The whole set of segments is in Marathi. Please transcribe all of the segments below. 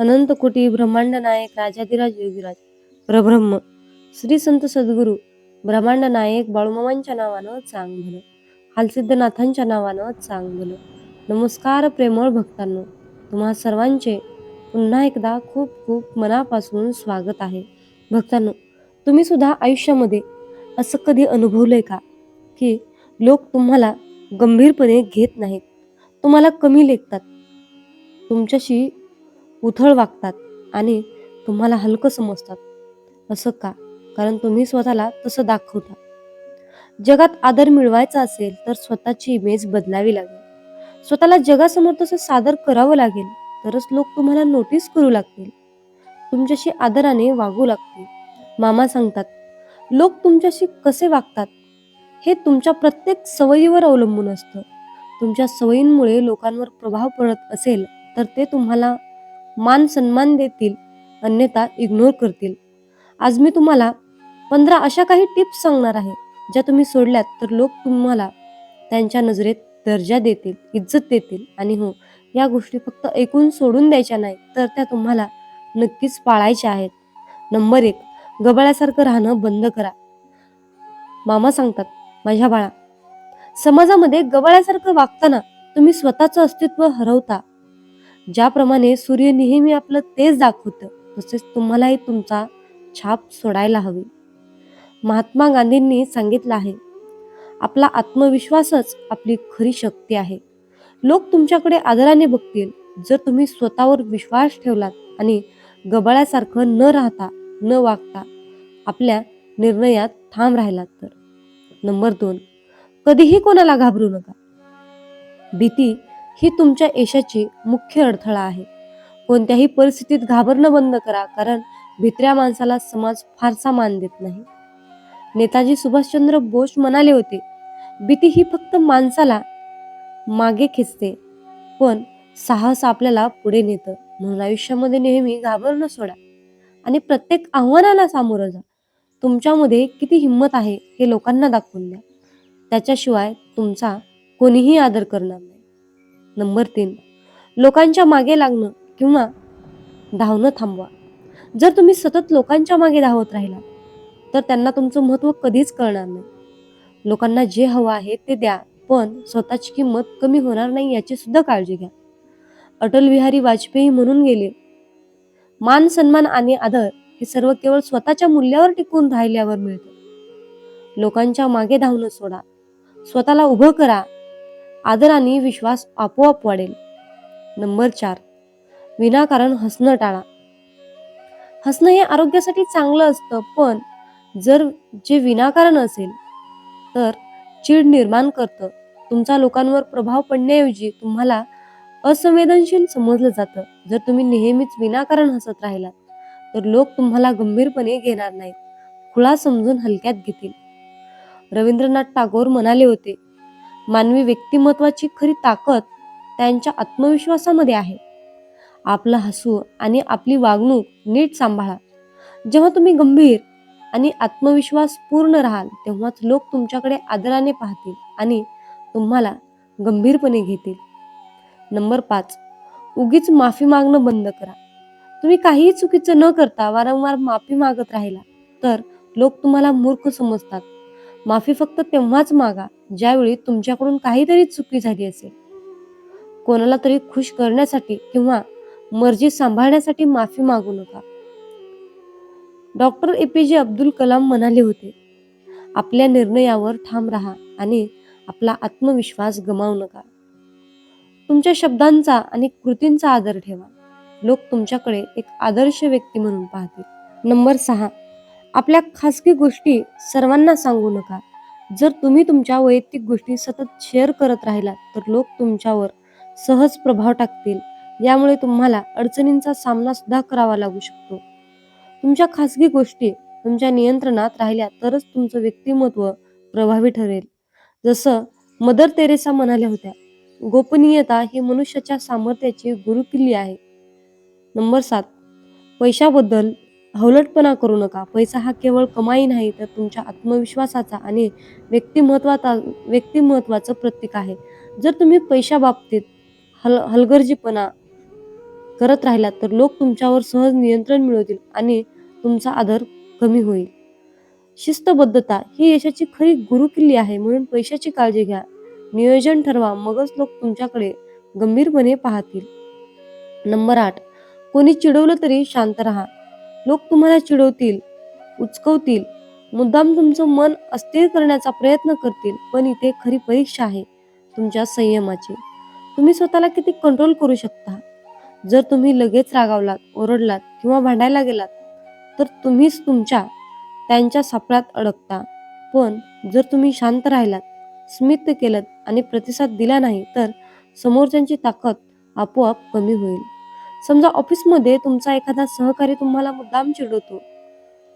अनंत कोटी ब्रह्मांड नायक राजाधिराज योगीराज परब्रह्म. श्री संत सद्गुरू ब्रह्मांड नायक बाळूमामांच्या नावानं चांग भलं हालसिद्धनाथांच्या नावानं चांग भलं नमस्कार प्रेमळ भक्तांनो तुम्हा सर्वांचे पुन्हा एकदा खूप खूप मनापासून स्वागत आहे. भक्तांनो तुम्ही सुद्धा आयुष्यामध्ये असं कधी अनुभवलंय का? की लोक तुम्हाला गंभीरपणे घेत नाहीत तुम्हाला कमी लेखतात. तुमच्याशी उथळ वागतात आणि तुम्हाला हलकं समजतात. असं का? कारण तुम्ही स्वतःला तसं दाखवता. जगात आदर मिळवायचा असेल तर स्वतःची इमेज बदलावी लागेल. स्वतःला जगासमोर तसं सादर करावं लागेल तरच लोक तुम्हाला नोटीस करू लागतील. तुमच्याशी आदराने वागू लागतील. मामा सांगतात लोक तुमच्याशी कसे वागतात? हे तुमच्या प्रत्येक सवयीवर अवलंबून असतं. तुमच्या सवयींमुळे लोकांवर प्रभाव पडत असेल तर ते तुम्हाला मान सन्मान देतील अन्यथा इग्नोर करतील. आज मी तुम्हाला पंधरा अशा काही टिप्स सांगणार आहे ज्या तुम्ही सोडल्यात तर लोक तुम्हाला त्यांच्या नजरेत दर्जा देतील इज्जत देतील. आणि हो या गोष्टी फक्त ऐकून सोडून द्यायच्या नाही तर त्या तुम्हाला नक्कीच पाळायच्या आहेत. नंबर एक गबाळ्यासारखं राहणं बंद करा. मामा सांगतात माझ्या बाळा समाजामध्ये गबाळ्यासारखं वागताना तुम्ही स्वतःचं अस्तित्व हरवता ज्याप्रमाणे सूर्य नेहमी आपलं तेज दाखवतं तसेच तुम्हालाही तुमचा छाप सोडायला हवी. महात्मा गांधींनी सांगितलं आहे आपला आत्मविश्वासच आपली खरी शक्ती आहे. लोक तुमच्याकडे आदराने बघतील. जर तुम्ही स्वतःवर विश्वास ठेवलात आणि गबाळ्यासारखं न राहता न वागता आपल्या निर्णयात ठाम राहिलात तर. नंबर दोन कधीही कोणाला घाबरू नका. भीती ही तुमच्या यशाची मुख्य अडथळा आहे. कोणत्याही परिस्थितीत घाबरणं बंद करा कारण भित्र्या माणसाला समाज फारसा मान देत नाही. नेताजी सुभाषचंद्र बोस म्हणाले होते भीती ही फक्त माणसाला मागे खेचते पण साहस आपल्याला पुढे नेतं. म्हणून आयुष्यामध्ये नेहमी घाबरणं सोडा आणि प्रत्येक आव्हानाला सामोरं जा. तुमच्यामध्ये किती हिंमत आहे हे लोकांना दाखवून द्या. त्याच्याशिवाय तुमचा कोणीही आदर करणार नाही. नंबर तीन. लोकांच्या मागे लागणं किंवा धावणं थांबवा. जर तुम्ही सतत लोकांच्या मागे धावत राहिला तर त्यांना तुमचं महत्त्व कधीच कळणार नाही. लोकांना जे हवं आहे ते द्या पण स्वतःची किंमत कमी होणार नाही याची सुद्धा काळजी घ्या. अटल बिहारी वाजपेयी म्हणून गेले मान सन्मान आणि आदर हे सर्व केवळ स्वतःच्या मूल्यावर टिकून राहिल्यावर मिळते. लोकांच्या मागे धावणं सोडा. स्वतःला उभं करा आदर आणि विश्वास आपोआप वाढेल. नंबर चार विनाकारण हसणं टाळा. हसणं हे आरोग्यासाठी चांगलं असतं पण जर जे विनाकारण असेल तर चीड निर्माण करतं. तुमचा लोकांवर प्रभाव पडण्याऐवजी तुम्हाला असंवेदनशील समजलं जातं. जर तुम्ही नेहमीच विनाकारण हसत राहिलात तर लोक तुम्हाला गंभीरपणे घेणार नाहीत. खुळा समजून हलक्यात घेतील. रवींद्रनाथ टागोर म्हणाले होते मानवी व्यक्तिमत्वाची खरी ताकद त्यांच्या आत्मविश्वासामध्ये आहे. आपलं हसू आणि आपली वागणूक नीट सांभाळा. जेव्हा तुम्ही गंभीर आणि आत्मविश्वास पूर्ण राहाल तेव्हाच लोक तुमच्याकडे आदराने पाहतील आणि तुम्हाला गंभीरपणे घेतील. नंबर पाच उगीच माफी मागणं बंद करा. तुम्ही काहीही चुकीचं न करता वारंवार माफी मागत राहिला तर लोक तुम्हाला मूर्ख समजतात. माफी फक्त तेव्हाच मागा ज्यावेळी तुमच्याकडून काहीतरी चुकी झाली असेल. कोणाला तरी खुश करण्यासाठी किंवा मर्जी सांभाळण्यासाठी माफी मागू नका. डॉक्टर ए पी जे अब्दुल कलाम म्हणाले होते आपल्या निर्णयावर ठाम राहा आणि आपला आत्मविश्वास गमावू नका. तुमच्या शब्दांचा आणि कृतींचा आदर ठेवा. लोक तुमच्याकडे एक आदर्श व्यक्ती म्हणून पाहतील. नंबर सहा आपल्या खासगी गोष्टी सर्वांना सांगू नका. जर तुम्ही तुमच्या वैयक्तिक गोष्टी सतत शेअर करत राहिलात तर लोक तुमच्यावर सहज प्रभाव टाकतील. यामुळे तुम्हाला अडचणींचा सामना सुद्धा करावा लागू शकतो. तुमच्या खासगी गोष्टी तुमच्या नियंत्रणात राहिल्या तरच तुमचं व्यक्तिमत्व प्रभावी ठरेल. जसं मदर तेरेसा म्हणाल्या होत्या गोपनीयता ही मनुष्याच्या सामर्थ्याची गुरुकिल्ली आहे. नंबर सात पैशाबद्दल हवलटपणा करू नका. पैसा हा केवळ कमाई नाही तर तुमच्या आत्मविश्वासाचा आणि व्यक्तिमत्वाचा व्यक्तिमत्वाचं प्रतीक आहे. जर तुम्ही पैशाबाबतीत हल हलगर्जीपणा करत राहिलात तर लोक तुमच्यावर सहज नियंत्रण मिळवतील आणि तुमचा आदर कमी होईल. शिस्तबद्धता ही यशाची खरी गुरुकिल्ली आहे म्हणून पैशाची काळजी घ्या. नियोजन ठरवा मगच लोक तुमच्याकडे गंभीरपणे पाहतील. नंबर आठ. कोणी चिडवलं तरी शांत राहा. लोक तुम्हाला चिडवतील उचकवतील. मुद्दाम तुमचं मन अस्थिर करण्याचा प्रयत्न करतील पण इथे खरी परीक्षा आहे तुमच्या संयमाची. तुम्ही स्वतःला किती कंट्रोल करू शकता? जर तुम्ही लगेच रागावलात ओरडलात किंवा भांडायला गेलात तर तुम्हीच तुमच्या त्यांच्या सापळ्यात अडकता. पण जर तुम्ही शांत राहिलात स्मित केलं आणि प्रतिसाद दिला नाही तर समोरच्यांची ताकद आपोआप कमी होईल. समजा ऑफिसमध्ये तुमचा एखादा सहकारी तुम्हाला मुद्दाम चिडवतो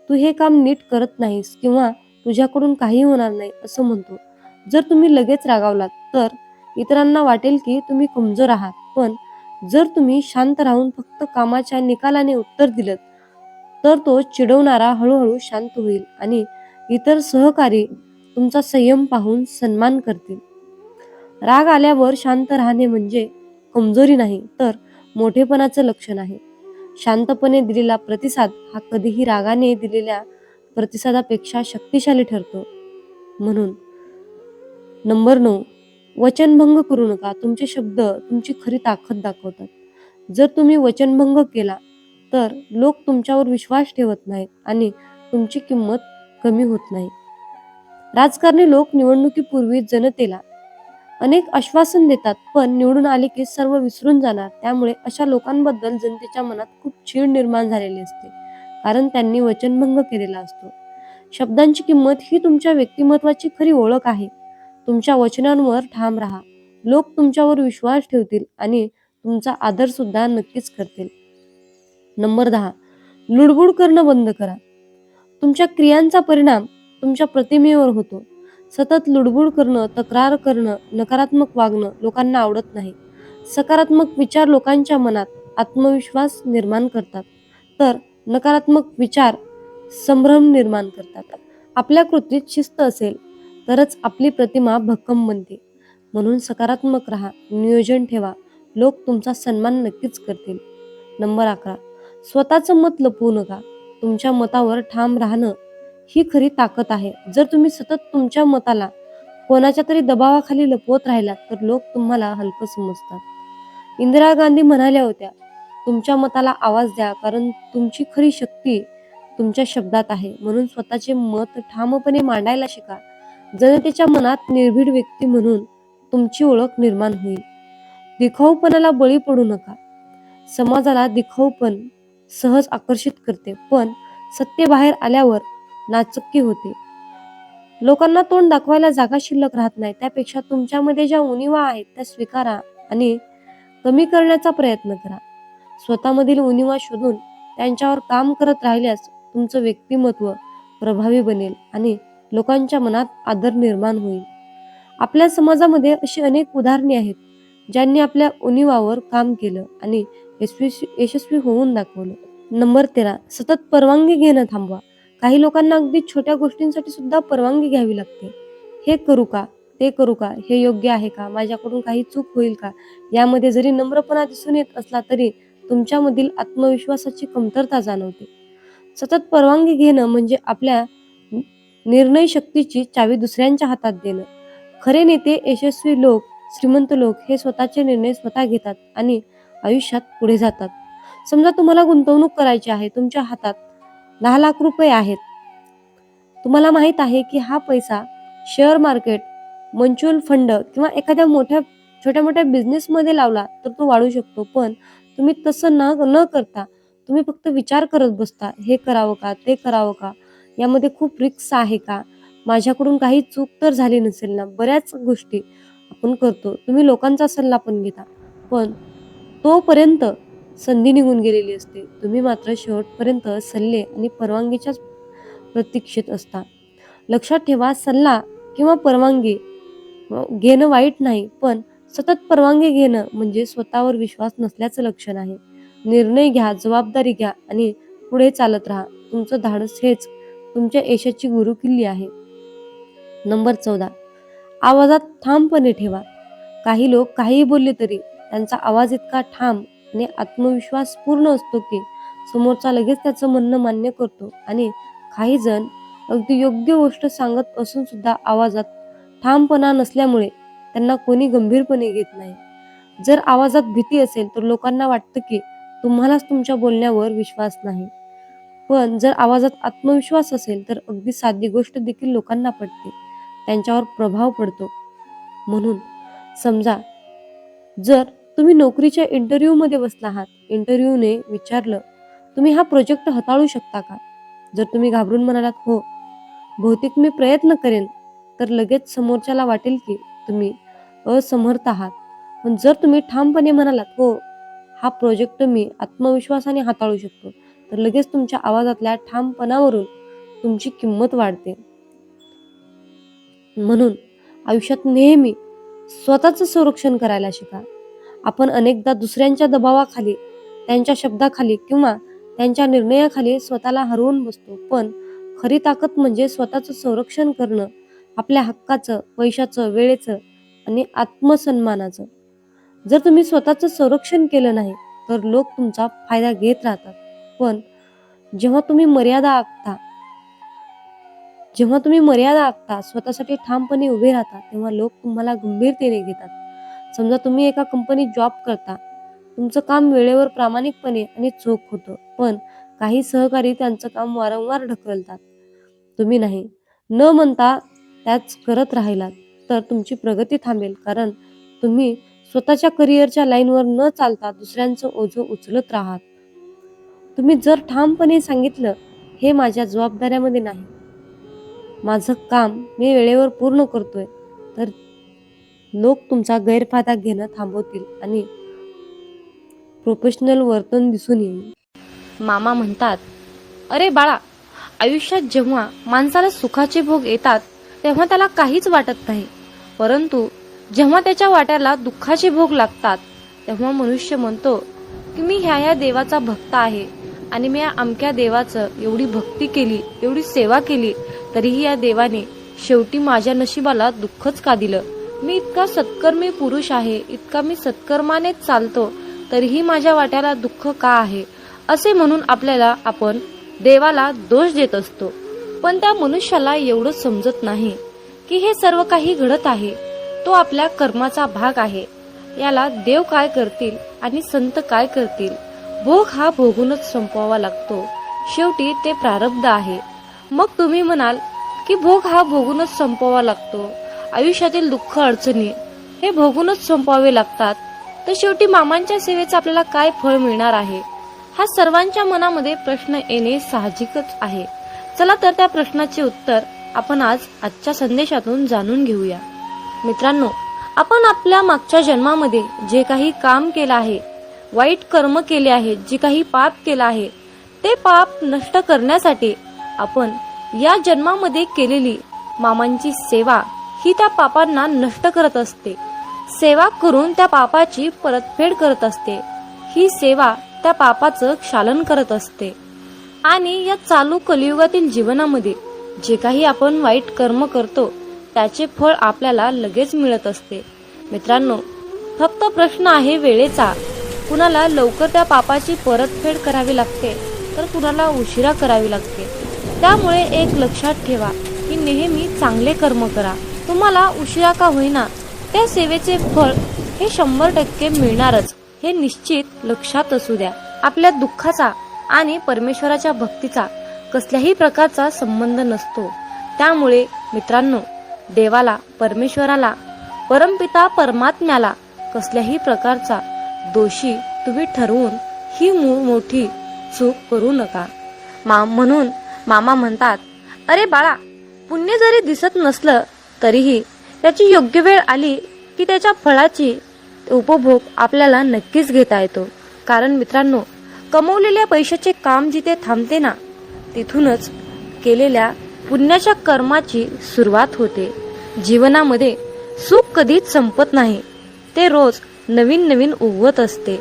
तू हे काम नीट करत नाहीस किंवा तुझ्याकडून काही होणार नाही असं म्हणतो. जर तुम्ही लगेच रागावलात तर इतरांना वाटेल की तुम्ही कमजोर आहात. पण जर तुम्ही शांत राहून फक्त कामाच्या निकालाने उत्तर दिलं तर तो चिडवणारा हळूहळू शांत होईल आणि इतर सहकारी तुमचा संयम पाहून सन्मान करतील. राग आल्यावर शांत राहणे म्हणजे कमजोरी नाही तर मोठेपणाचं लक्षण आहे. शांतपणे दिलेला प्रतिसाद हा कधीही रागाने दिलेल्या प्रतिसादापेक्षा शक्तिशाली ठरतो. म्हणून नंबर नऊ वचनभंग करू नका. तुमचे शब्द तुमची खरी ताकद दाखवतात. जर तुम्ही वचनभंग केला तर लोक तुमच्यावर विश्वास ठेवत नाहीत आणि तुमची किंमत कमी होत नाही. राजकारणी लोक निवडणुकीपूर्वी जनतेला अनेक आश्वासन देतात पण निवडून आले की सर्व विसरून जाणार. त्यामुळे अशा लोकांबद्दल जनतेच्या मनात खूप चीड निर्माण झालेली असते कारण त्यांनी वचनभंग केलेला असतो. शब्दांची किंमत ही तुमच्या व्यक्तिमत्वाची खरी ओळख आहे. तुमच्या वचनांवर ठाम राहा. लोक तुमच्यावर विश्वास ठेवतील आणि तुमचा आदर सुद्धा नक्कीच करतील. नंबर दहा. लुडबुड करणं बंद करा. तुमच्या क्रियांचा परिणाम तुमच्या प्रतिमेवर होतो. सतत लुडबुड करणं तक्रार करणं नकारात्मक वागणं लोकांना आवडत नाही. सकारात्मक विचार लोकांच्या मनात आत्मविश्वास निर्माण करतात. तर नकारात्मक विचार संभ्रम निर्माण करतात. आपल्या कृतीत शिस्त असेल तरच आपली प्रतिमा भक्कम बनते. म्हणून सकारात्मक राहा नियोजन ठेवा. लोक तुमचा सन्मान नक्कीच करतील. नंबर अकरा. स्वतःचं मत लपवू नका. तुमच्या मतावर ठाम राहणं ही खरी ताकद आहे. जर तुम्ही सतत तुमच्या मताला कोणाच्या तरी दबावाखाली लपवत राहिलात तर लोक तुम्हाला हलकं समजतात. इंदिरा गांधी म्हणाल्या होत्या तुमच्या मताला आवाज द्या कारण तुमची खरी शक्ती तुमच्या शब्दात आहे. म्हणून स्वतःचे मत ठामपणे मांडायला शिका. जनतेच्या मनात निर्भीड व्यक्ती म्हणून तुमची ओळख निर्माण होईल. दिखाऊपणाला बळी पडू नका. समाजाला दिखाऊपण सहज आकर्षित करते. पण सत्य बाहेर आल्यावर नाचक्की होते. लोकांना तोंड दाखवायला जागा शिल्लक राहत नाही. त्यापेक्षा तुमच्यामध्ये ज्या उणीवा आहेत त्या स्वीकारा आणि कमी करण्याचा प्रयत्न करा. स्वतःमधील उणीवा शोधून त्यांच्यावर काम करत राहिल्यास तुमचं व्यक्तिमत्व प्रभावी बनेल आणि लोकांच्या मनात आदर निर्माण होईल. आपल्या समाजामध्ये अशी अनेक उदाहरणे आहेत ज्यांनी आपल्या उणीवावर काम केलं आणि यशस्वी यशस्वी होऊन दाखवलं. नंबर तेरा सतत परवानगी घेणं थांबवा. काही लोकांना अगदी छोट्या गोष्टींसाठी सुद्धा परवानगी घ्यावी लागते. हे करू का? ते करू का? हे योग्य आहे का? माझ्याकडून काही चूक होईल का? यामध्ये जरी नम्रपणा दिसून येत असला तरी तुमच्यामधील आत्मविश्वासाची कमतरता जाणवते. सतत परवानगी घेणं म्हणजे आपल्या निर्णय शक्तीची चावी दुसऱ्यांच्या हातात देणं. खरे नेते यशस्वी लोक श्रीमंत लोक हे स्वतःचे निर्णय स्वतः घेतात आणि आयुष्यात पुढे जातात. समजा तुम्हाला गुंतवणूक करायची आहे तुमच्या हातात दहा लाख रुपये आहेत. तुम्हाला माहीत आहे की हा पैसा शेअर मार्केट म्युच्युअल फंड किंवा एखाद्या मोठ्या छोट्या मोठ्या बिझनेसमध्ये लावला तर तो वाढू शकतो. पण तुम्ही तसं न न करता तुम्ही फक्त विचार करत बसता हे करावं का ते करावं का? यामध्ये खूप रिक्स आहे का? माझ्याकडून काही चूक तर झाली नसेल ना? बऱ्याच गोष्टी आपण करतो. तुम्ही लोकांचा सल्ला पण घेता. पण तोपर्यंत संधी निघून गेलेली असते. तुम्ही मात्र शेवटपर्यंत सल्ले आणि परवानगीच्याच प्रतीक्षेत असता. लक्षात ठेवा सल्ला किंवा परवानगी घेणं वाईट नाही पण सतत परवानगी घेणं म्हणजे स्वतःवर विश्वास नसल्याचं लक्षण आहे. निर्णय घ्या जबाबदारी घ्या आणि पुढे चालत राहा. तुमचं धाडस हेच तुमच्या यशाची गुरुकिल्ली आहे. नंबर चौदा. आवाजात ठामपणे ठेवा. काही लोक काहीही बोलले तरी त्यांचा आवाज इतका ठाम ने आत्मविश्वास पूर्ण असतो की समोरचा लगेच त्याचं म्हणणं मान्य करतो. आणि काही जण अगदी योग्य गोष्ट सांगत असून सुद्धा आवाजात ठामपणा नसल्यामुळे त्यांना कोणी गंभीरपणे घेत नाही. जर आवाजात भीती असेल तर लोकांना वाटतं की तुम्हालाच तुमच्या बोलण्यावर विश्वास नाही. पण जर आवाजात आत्मविश्वास असेल तर अगदी साधी गोष्ट देखील लोकांना पडते त्यांच्यावर प्रभाव पडतो. म्हणून समजा जर तुम्ही नोकरीच्या इंटरव्ह्यूमध्ये बसला आहात. इंटरव्ह्यूने विचारलं तुम्ही हा प्रोजेक्ट हाताळू शकता का? जर तुम्ही घाबरून म्हणालात हो. बहुतेक मी प्रयत्न करेन. तर लगेच समोरच्याला वाटेल की तुम्ही असमर्थ आहात. पण जर तुम्ही ठामपणे म्हणालात हो हा प्रोजेक्ट मी आत्मविश्वासाने हाताळू शकतो. तर लगेच तुमच्या आवाजातल्या ठामपणावरून तुमची किंमत वाढते. म्हणून आयुष्यात नेहमी स्वतःचं संरक्षण करायला शिका. आपण अनेकदा दुसऱ्यांच्या दबावाखाली त्यांच्या शब्दाखाली किंवा त्यांच्या निर्णयाखाली स्वतःला हरवून बसतो. पण खरी ताकद म्हणजे स्वतःचं संरक्षण करणं आपल्या हक्काचं पैशाचं वेळेचं आणि आत्मसन्मानाचं. जर तुम्ही स्वतःचं संरक्षण केलं नाही तर लोक तुमचा फायदा घेत राहतात. पण जेव्हा तुम्ही मर्यादा आखता जेव्हा तुम्ही मर्यादा आखता स्वतःसाठी ठामपणे उभे राहता तेव्हा लोक तुम्हाला गंभीरतेने घेतात. समजा तुम्ही एका कंपनीत जॉब करता तुमचं काम वेळेवर प्रामाणिकपणे आणि चोख होतं. पण काही सहकारी त्यांचं काम वारंवार ढकलतात. तुम्ही नाही. न म्हणता त्याच करत राहिलात तर तुमची प्रगती थांबेल. कारण तुम्ही स्वतःच्या करिअरच्या लाईनवर न चालता दुसऱ्यांचं ओझं उचलत राहात. तुम्ही जर ठामपणे सांगितलं हे माझ्या जबाबदाऱ्यामध्ये नाही. माझं काम मी वेळेवर पूर्ण करतोय तर लोक तुमचा गैरफायदा घेणं थांबवतील आणि प्रोफेशनल वर्तन दिसून येईल. मामा म्हणतात अरे बाळा आयुष्यात जेव्हा माणसाला सुखाचे भोग येतात तेव्हा त्याला काहीच वाटत नाही. परंतु जेव्हा त्याच्या वाट्याला दुःखाचे भोग लागतात तेव्हा मनुष्य म्हणतो की मी ह्या ह्या देवाचा भक्त आहे आणि मी या अमक्या देवाचं एवढी भक्ती केली एवढी सेवा केली तरीही या देवाने शेवटी माझ्या नशिबाला दुःखच का दिलं? मी इतका सत्कर्मी पुरुष आहे इतका मी सत्कर्मानेच चालतो तरीही माझ्या वाट्याला दुःख का आहे? असे म्हणून आपल्याला आपण देवाला दोष देत असतो. पण त्या मनुष्याला एवढं समजत नाही की हे सर्व काही घडत आहे. तो आपल्या कर्माचा भाग आहे. याला देव काय करतील आणि संत काय करतील भोग हा भोगूनच संपवावा लागतो. शेवटी ते प्रारब्ध आहे. मग तुम्ही म्हणाल की भोग हा भोगूनच संपवावा लागतो. आयुष्यातील दुःख अडचणी हे भोगूनच संपवावे लागतात. तर शेवटी मामांच्या सेवेचं आपल्याला काय फळ मिळणार आहे? हा सर्वांच्या मनामध्ये प्रश्न येणे साहजिकच आहे. चला तर त्या प्रश्नाचे उत्तर आपण आज आजच्या संदेशातून जाणून घेऊया. मित्रांनो आपण आपल्या मागच्या जन्मामध्ये जे काही काम केलं आहे वाईट कर्म केले आहेत जे काही पाप केलं आहे ते पाप नष्ट करण्यासाठी आपण या जन्मामध्ये केलेली मामांची सेवा ही त्या पापांना नष्ट करत असते. सेवा करून त्या पापाची परतफेड करत असते. ही सेवा त्या पापाचं क्षालन करत असते. आणि या चालू कलियुगातील जीवनामध्ये जे काही आपण वाईट कर्म करतो त्याचे फळ आपल्याला लगेच मिळत असते. मित्रांनो फक्त प्रश्न आहे वेळेचा. कुणाला लवकर त्या पापाची परतफेड करावी लागते तर कुणाला उशिरा करावी लागते. त्यामुळे एक लक्षात ठेवा की नेहमी चांगले कर्म करा. तुम्हाला उशिरा का होईना त्या सेवेचे फळ हे शंभर टक्के मिळणारच हे निश्चित लक्षात असू द्या. आपल्या दुःखाचा आणि परमेश्वराच्या भक्तीचा कसल्याही प्रकारचा संबंध नसतो. त्यामुळे मित्रांनो देवाला परमेश्वराला परमपिता परमात्म्याला कसल्याही प्रकारचा दोषी तुम्ही ठरवून ही मूळ मोठी चूक करू नका. मा म्हणून मामा म्हणतात अरे बाळा पुण्य जरी दिसत नसलं तरीही त्याची योग्य वेळ आली की त्याच्या फळाची उपभोग आपल्याला नक्कीच घेता येतो. कारण मित्रांनो कमवलेल्या पैशाचे काम जिथे थांबते ना तिथूनच केलेल्या पुण्याच्या कर्माची सुरुवात होते. जीवनामध्ये सुख कधीच संपत नाही. ते रोज नवीन नवीन उगवत असते.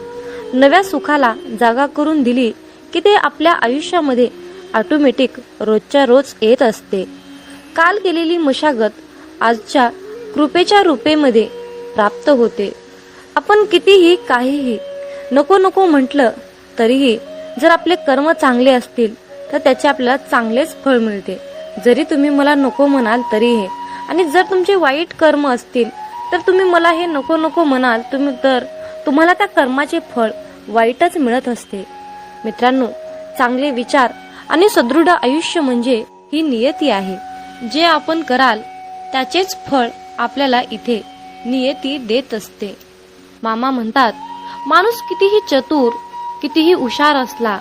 नव्या सुखाला जागा करून दिली की ते आपल्या आयुष्यामध्ये ऑटोमॅटिक रोजच्या रोज येत असते. काल केलेली मशागत आजच्या कृपेच्या रूपेमध्ये प्राप्त होते. आपण कितीही काहीही नको नको म्हटलं तरीही जर आपले कर्म चांगले असतील तर त्याचे आपल्याला चांगलेच फळ मिळते. जरी तुम्ही मला नको म्हणाल तरीही. आणि जर तुमचे वाईट कर्म असतील तर तुम्ही मला हे नको नको म्हणाल तुम्ही तर तुम्हाला त्या कर्माचे फळ वाईटच मिळत असते. मित्रांनो चांगले विचार आणि सदृढ आयुष्य म्हणजे ही नियती आहे. जे आपण कराल त्याचेच फळ आपल्याला इथे नियती देत असते. मामा म्हणतात माणूस कितीही चतुर कितीही हुशार असला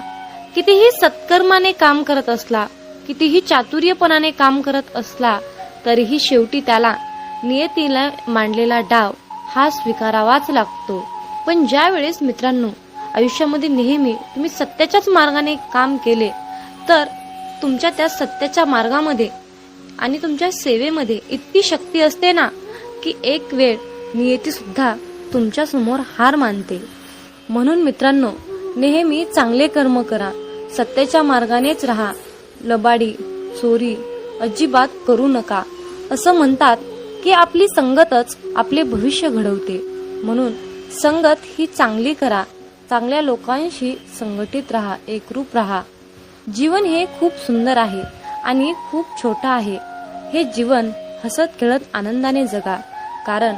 कितीही सत्कर्माने काम करत असला कितीही चातुर्यपणाने काम करत असला तरीही शेवटी त्याला नियतीला मांडलेला डाव हा स्वीकारावाच लागतो. पण ज्या वेळेस मित्रांनो आयुष्यामध्ये नेहमी तुम्ही सत्याच्याच मार्गाने काम केले तर तुमच्या त्या सत्याच्या मार्गामध्ये आणि तुमच्या सेवेमध्ये इतकी शक्ती असते ना की एक वेळ नियती सुद्धा तुमच्यासमोर हार मानते. म्हणून मित्रांनो नेहमी चांगले कर्म करा. सत्तेच्या मार्गानेच राहा. लबाडी चोरी अजिबात करू नका. असं म्हणतात की आपली संगतच आपले भविष्य घडवते. म्हणून संगत ही चांगली करा. चांगल्या लोकांशी संघटित राहा एकरूप राहा. जीवन हे खूप सुंदर आहे. आणि खूप छोटं आहे. हे जीवन हसत खेळत आनंदाने जगा. कारण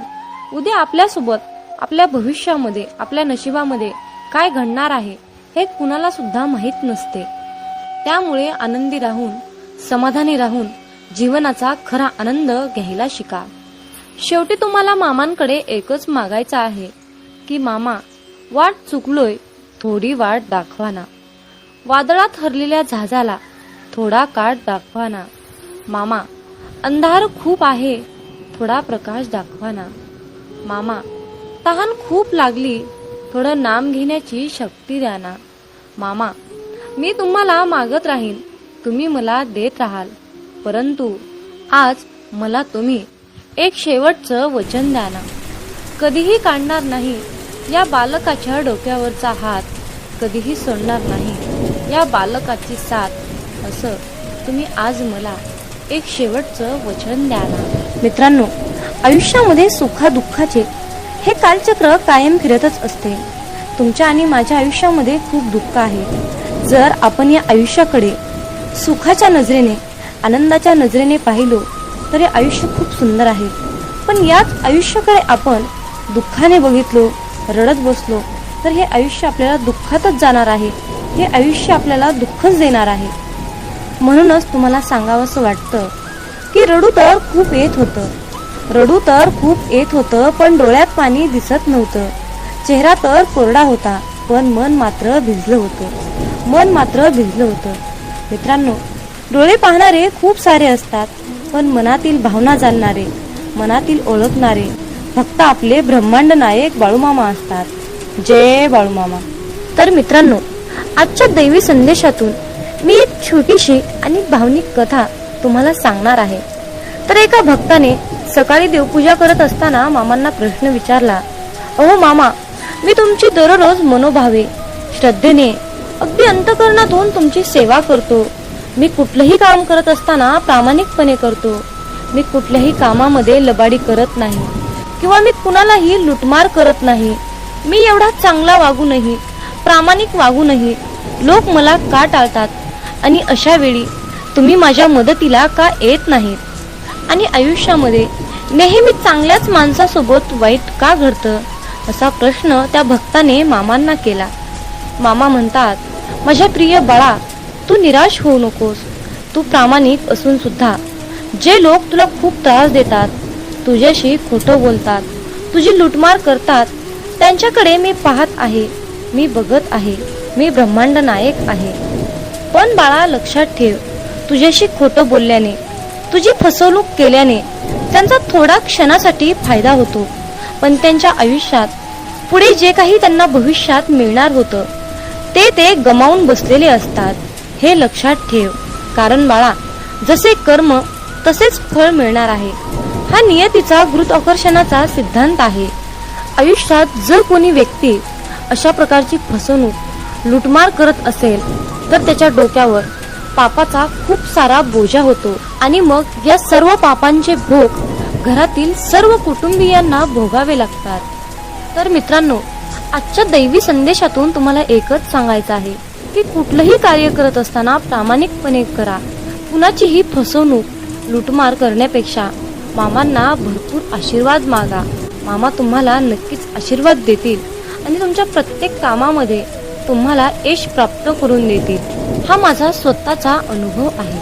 उद्या आपल्यासोबत आपल्या भविष्यामध्ये आपल्या नशिबामध्ये काय घडणार आहे हे कुणाला सुद्धा माहीत नसते. त्यामुळे आनंदी राहून समाधानी राहून जीवनाचा खरा आनंद घ्यायला शिका. शेवटी तुम्हाला मामांकडे एकच मागायचं आहे की मामा वाट चुकलोय थोडी वाट दाखवाना वादळात हरलेल्या जहाजाला थोडा काठ दाखवाना मामा अंधार खूप आहे. थोडा प्रकाश दाखवाना मामा तहान खूप लागली. थोडं नाम घेण्याची शक्ती द्या ना. मामा मी तुम्हाला मागत राहीन. तुम्ही मला देत राहाल. परंतु आज मला तुम्ही एक शेवटचं वचन द्या ना. कधीही काढणार नाही. या बालकाच्या डोक्यावरचा हात कधीही सोडणार नाही. या बालकाची साथ असं तुम्ही आज मला एक शेवटचं वचन द्या ना. मित्रांनो आयुष्यामध्ये सुखा दुःखाचे हे कालचक्र कायम फिरतच असते. तुमच्या आणि माझ्या आयुष्यामध्ये खूप दुःख आहे. जर आपण या आयुष्याकडे सुखाच्या नजरेने आनंदाच्या नजरेने पाहिलो तर हे आयुष्य खूप सुंदर आहे. पण याच आयुष्याकडे आपण दुःखाने बघितलो रडत बसलो तर हे आयुष्य आपल्याला दुःखातच जाणार आहे. हे आयुष्य आपल्याला दुःखच देणार आहे. म्हणूनच तुम्हाला सांगावंसं वाटतं की रडू तर खूप येत होतं. रडू तर खूप येत होतं पण डोळ्यात पाणी दिसत नव्हतं. चेहरा तर कोरडा होता पण मन मात्र भिजलं होतं. मन मात्र भिजलं होतं. मित्रांनो डोळे पाहणारे खूप सारे असतात पण मनातील भावना जाणणारे मनातील ओळखणारे फक्त आपले ब्रह्मांड नायक बाळूमामा असतात. जय बाळूमामा. तर मित्रांनो आजच्या दैवी संदेशातून मी एक छोटीशी आणि भावनिक कथा तुम्हाला सांगणार आहे. तर एका भक्ताने सकाळी देवपूजा करत असताना मामांना प्रश्न विचारला अहो मामा मी तुमची दररोज मनोभावे श्रद्धेने अगदी अंतकरणातून तुमची सेवा करतो. मी कुठलंही काम करत असताना प्रामाणिकपणे करतो. मी कुठल्याही कामामध्ये लबाडी करत नाही किंवा मी कुणालाही लुटमार करत नाही. मी एवढा चांगला वागूनही प्रामाणिक वागूनही लोक मला का टाळतात? आणि अशा वेळी तुम्ही माझ्या मदतीला का येत नाहीत? आणि आयुष्यामध्ये नेहमी चांगल्याच माणसासोबत वाईट का घडतं? असा प्रश्न त्या भक्ताने मामांना केला. मामा म्हणतात माझ्या प्रिय बाळा तू निराश होऊ नकोस. तू प्रामाणिक असून सुद्धा जे लोक तुला खूप त्रास देतात तुझ्याशी खोटं बोलतात तुझी लुटमार करतात त्यांच्याकडे मी पाहत आहे. मी बघत आहे. मी ब्रह्मांड नायक आहे. पण बाळा लक्षात ठेव. तुझ्याशी खोटं बोलल्याने तुझी फसवणूक केल्याने त्यांचा थोडा क्षणासाठी फायदा होतो. पण त्यांच्या आयुष्यात पुढे जे काही त्यांना भविष्यात मिळणार होतं ते ते गमावून बसलेले असतात. हे लक्षात ठेव. कारण बाळा जसे कर्म तसेच फळ मिळणार आहे. हा नियतीचा गुरुत्वाकर्षणाचा सिद्धांत आहे. आयुष्यात जर कोणी व्यक्ती अशा प्रकारची फसवणूक लुटमार करत असेल तर त्याच्या डोक्यावर पापाचा खूप सारा बोजा होतो. आणि मग या सर्व पापांचे भोग घरातील सर्व कुटुंबियांना भोगावे लागतात. तर मित्रांनो आजच्या दैवी संदेशातून तुम्हाला एकच सांगायचं आहे की कुठलंही कार्य करत असताना प्रामाणिकपणे करा. कुणाचीही फसवणूक लुटमार करण्यापेक्षा मामांना भरपूर आशीर्वाद मागा. मामा तुम्हाला नक्कीच आशीर्वाद देतील. आणि तुमच्या प्रत्येक कामामध्ये तुम्हाला यश प्राप्त करून देतील. हा माझा स्वतःचा अनुभव आहे.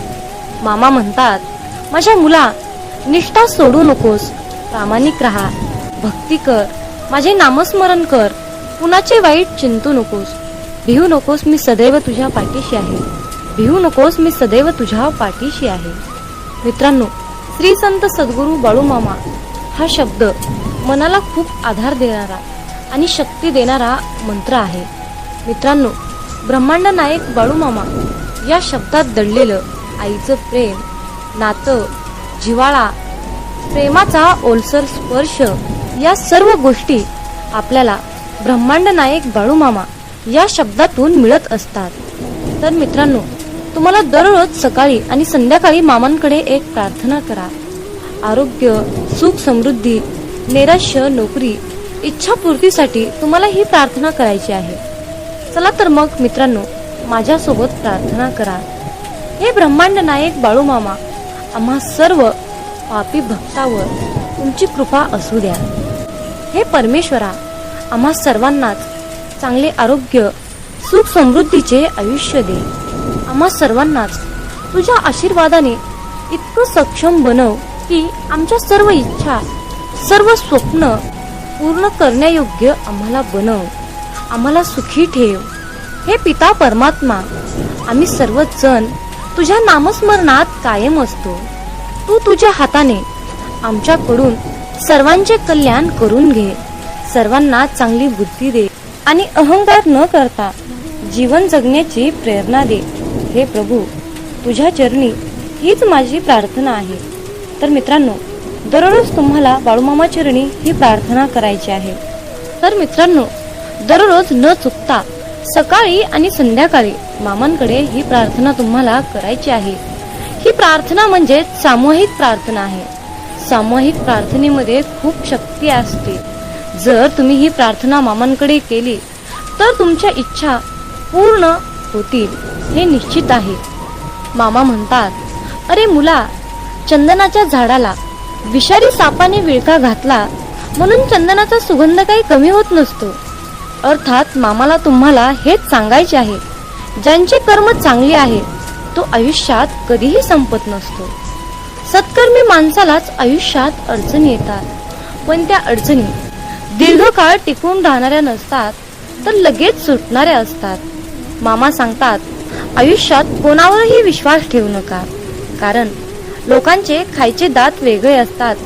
मामा म्हणतात माझ्या मुला निष्ठा सोडू नकोस. प्रामाणिक राहा. भक्ती कर. माझे नामस्मरण कर. कुणाचे वाईट चिंतू नकोस. भिवू नकोस मी सदैव तुझ्या पाठीशी आहे. भिवू नकोस मी सदैव तुझ्या पाठीशी आहे. मित्रांनो श्री संत सद्गुरू बाळूमामा हा शब्द मनाला खूप आधार देणारा आणि शक्ती देणारा मंत्र आहे. मित्रांनो ब्रह्मांड नायक बाळूमामा या शब्दात दडलेलं आईचं प्रेम नातं जिवाळा प्रेमाचा ओलसर स्पर्श या सर्व गोष्टी आपल्याला ब्रह्मांड नायक बाळूमामा या शब्दातून मिळत असतात. तर मित्रांनो तुम्हाला दररोज सकाळी आणि संध्याकाळी मामांकडे एक प्रार्थना करा. आरोग्य सुख समृद्धी नैराश्य नोकरी इच्छापूर्तीसाठी तुम्हाला ही प्रार्थना करायची आहे. चला तर मग मित्रांनो माझ्यासोबत प्रार्थना करा. हे ब्रह्मांड नायक बाळूमामा आम्हा सर्व पापी भक्तावर तुमची कृपा असू द्या. हे परमेश्वरा आम्हा सर्वांनाच चांगले आरोग्य सुख समृद्धीचे आयुष्य दे. आम्हा सर्वांनाच तुझ्या आशीर्वादाने इतकं सक्षम बनव की आमच्या सर्व इच्छा सर्व स्वप्न पूर्ण करण्यायोग्य आम्हाला बनव. आम्हाला सुखी ठेव. हे पिता परमात्मा आम्ही सर्वच जण तुझ्या नामस्मरणात कायम असतो. तू तुझ्या हाताने आमच्याकडून सर्वांचे कल्याण करून घे. सर्वांना चांगली बुद्धी दे आणि अहंकार न करता जीवन जगण्याची प्रेरणा दे. हे प्रभू तुझ्या चरणी हीच माझी प्रार्थना आहे. तर मित्रांनो दररोज तुम्हाला बाळूमामा चरणी ही प्रार्थना करायची आहे. तर मित्रांनो दररोज न चुकता सकाळी आणि संध्याकाळी मामांकडे ही प्रार्थना तुम्हाला करायची आहे. ही प्रार्थना म्हणजे सामूहिक प्रार्थना आहे. सामूहिक प्रार्थनेमध्ये खूप शक्ती असते. जर तुम्ही ही प्रार्थना मामांकडे केली तर तुमच्या इच्छा पूर्ण होतील. हे निश्चित आहे. मामा म्हणतात अरे मुला चंदनाच्या झाडाला विषारी सापाने विळखा घातला म्हणून चंदनाचा सुगंध काही कमी होत नसतो. अर्थात मामाला तुम्हाला हेच सांगायचे आहे. ज्यांचे कर्म चांगले आहे तो आयुष्यात कधीही संपत नसतो. सत्कर्मी माणसालाच आयुष्यात अडचणी येतात. पण त्या अडचणी दीर्घकाळ टिकून राहणाऱ्या नसतात तर लगेच सुटणाऱ्या असतात. मामा सांगतात आयुष्यात कोणावरही विश्वास ठेवू नका. कारण लोकांचे खायचे दात वेगळे असतात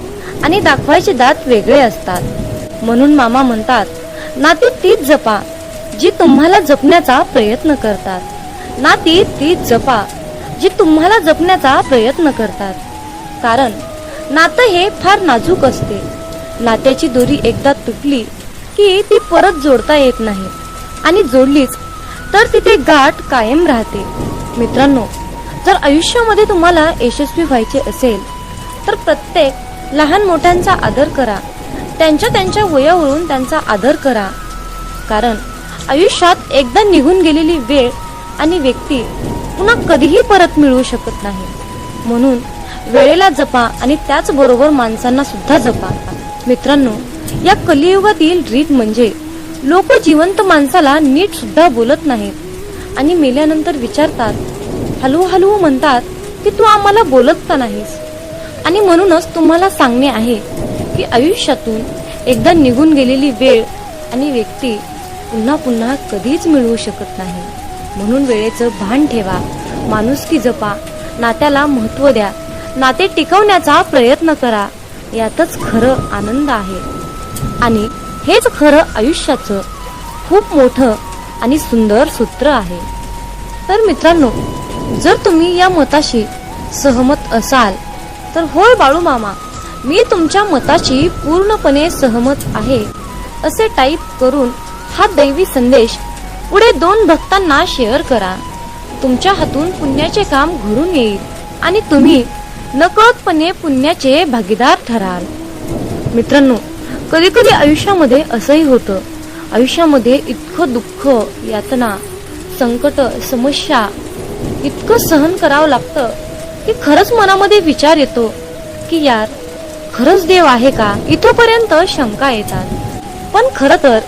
आणि दाखवायचे दात वेगळे असतात. म्हणून मामा म्हणतात नाती तीच जपा जी तुम्हाला जपण्याचा प्रयत्न करतात. नाती तीच जपा जी तुम्हाला जपण्याचा प्रयत्न करतात. कारण नातं हे फार नाजूक असते. नात्याची दोरी एकदा तुटली की ती परत जोडता येत नाही. आणि जोडलीच तर तिथे गाठ कायम राहते. मित्रांनो जर आयुष्यामध्ये तुम्हाला यशस्वी व्हायचे असेल तर प्रत्येक लहान मोठ्यांचा आदर करा. त्यांच्या त्यांच्या वयावरून त्यांचा आदर करा. कारण आयुष्यात एकदा निघून गेलेली वेळ आणि व्यक्ती पुन्हा कधीही परत मिळू शकत नाही. म्हणून वेळेला जपा आणि त्याचबरोबर माणसांना सुद्धा जपा. मित्रांनो या कलियुगातील रीत म्हणजे लोक जिवंत माणसाला नीट सुद्धा बोलत नाहीत आणि मेल्यानंतर विचारतात हलवू हलवू म्हणतात की तू आम्हाला बोलत का नाहीस? आणि म्हणूनच तुम्हाला सांगणे आहे की आयुष्यातून एकदा निघून गेलेली वेळ आणि व्यक्ती पुन्हा पुन्हा कधीच मिळवू शकत नाही. म्हणून वेळेचं भान ठेवा माणुसकी जपा नात्याला महत्त्व द्या नाते टिकवण्याचा प्रयत्न करा यातच खरं आनंद आहे. आणि हेच खरं आयुष्याचं खूप मोठं आणि सुंदर सूत्र आहे. तर मित्रांनो जर तुम्ही या मताशी सहमत असाल तर होय बाळू मामा मी तुमच्या मताशी पूर्णपणे सहमत आहे असे टाईप करून हा दैवी संदेश पुढे दोन भक्तांना शेअर करा. तुमच्या हातून पुण्याचे काम घडून येईल आणि तुम्ही नकळतपणे पुण्याचे भागीदार ठराल. मित्रांनो कधी कधी आयुष्यामध्ये असंही होतं. आयुष्यामध्ये इतकं दुःख यातना संकट समस्या इतकं सहन करावं लागतं की खरंच मनामध्ये विचार येतो की यार खरंच देव आहे का? इथपर्यंत शंका येतात. पण खर तर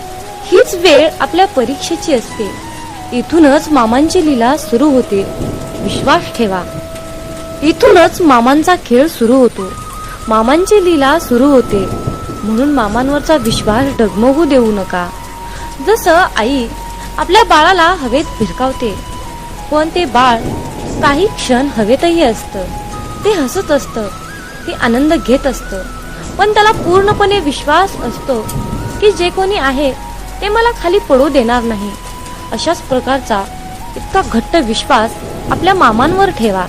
हीच वेळ आपल्या परीक्षेची असते. इथूनच मामांची लीला सुरू होते. विश्वास ठेवा. इथूनच मामांचा खेळ सुरू होतो. मामांची लीला सुरू होते. म्हणून मामांवरचा विश्वास डगमगू देऊ नका. जसं आई आपल्या बाळाला हवेत भिरकावते पण ते बाळ काही क्षण हवेतही असतं. ते हसत असतं. ते आनंद घेत असतं. पण त्याला पूर्णपणे विश्वास असतो की जे कोणी आहे ते मला खाली पडू देणार नाही. अशाच प्रकारचा इतका घट्ट विश्वास आपल्या मामांवर ठेवा.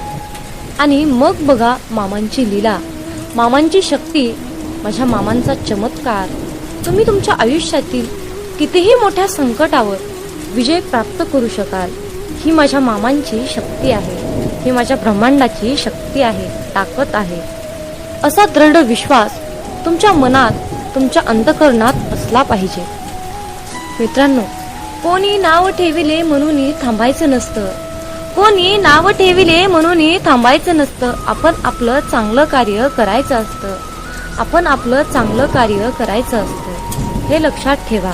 आणि मग बघा मामांची लीला. मामांची शक्ती माझ्या मामांचा चमत्कार. तुम्ही तुमच्या आयुष्यातील कितीही मोठ्या संकटावर विजय प्राप्त करू शकाल. ही माझ्या मामांची शक्ती आहे. ही माझ्या ब्रह्मांडाची शक्ती आहे ताकद आहे. असा दृढ विश्वास तुमच्या मनात तुमच्या अंतकरणात असला पाहिजे. मित्रांनो कोणी नाव ठेविले म्हणून थांबायचं नसतं. कोणी नाव ठेविले म्हणून थांबायचं नसतं. आपण आपलं चांगलं कार्य करायचं असतं. आपण आपलं चांगलं कार्य करायचं असतं. हे लक्षात ठेवा.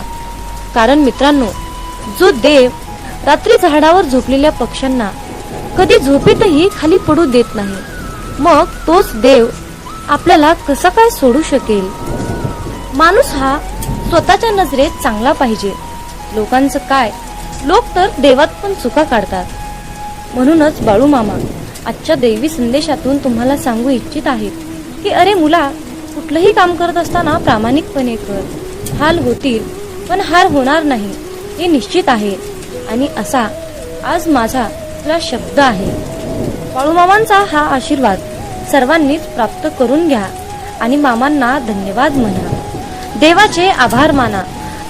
कारण मित्रांनो जो देव रात्री झाडावर झोपलेल्या पक्ष्यांना कधी झोपेतही खाली पडू देत नाही मग तोच देव आपल्याला कसा काय सोडू शकेल? माणूस हा स्वतःच्या नजरेत चांगला पाहिजे. लोकांचं काय? लोक तर देवात पण चुका काढतात. म्हणूनच बाळू मामा आजच्या दैवी संदेशातून तुम्हाला सांगू इच्छित आहेत की अरे मुला कुठलंही काम करत असताना प्रामाणिकपणे कर. हाल होतील पण हार होणार नाही हे निश्चित आहे. आणि असा आज माझा तुला शब्द आहे. बाळूमामांचा हा आशीर्वाद. सर्वांनीच प्राप्त करून घ्या. आणि मामांना धन्यवाद म्हणा. देवाचे आभार माना.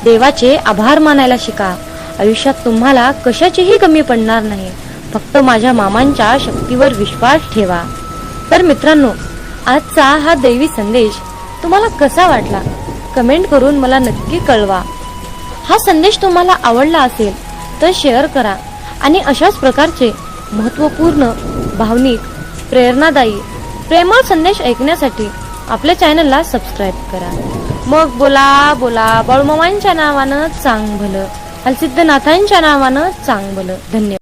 देवाचे आभार मानायला शिका. आयुष्यात तुम्हाला कशाचीही कमी पडणार नाही. फक्त माझ्या मामांच्या शक्तीवर विश्वास ठेवा. तर मित्रांनो आजचा हा दैवी संदेश तुम्हाला कसा वाटला? कमेंट करून मला नक्की कळवा. हा संदेश तुम्हाला आवडला असेल तर शेअर करा. आणि अशाच प्रकारचे महत्त्वपूर्ण भावनिक प्रेरणादायी प्रेमळ संदेश ऐकण्यासाठी आपल्या चॅनलला सबस्क्राईब करा. मग बोला बोला बाळूमामांच्या नावानं चांग भलं हलसिद्धनाथांच्या नावानं चांग भलं धन्यवाद.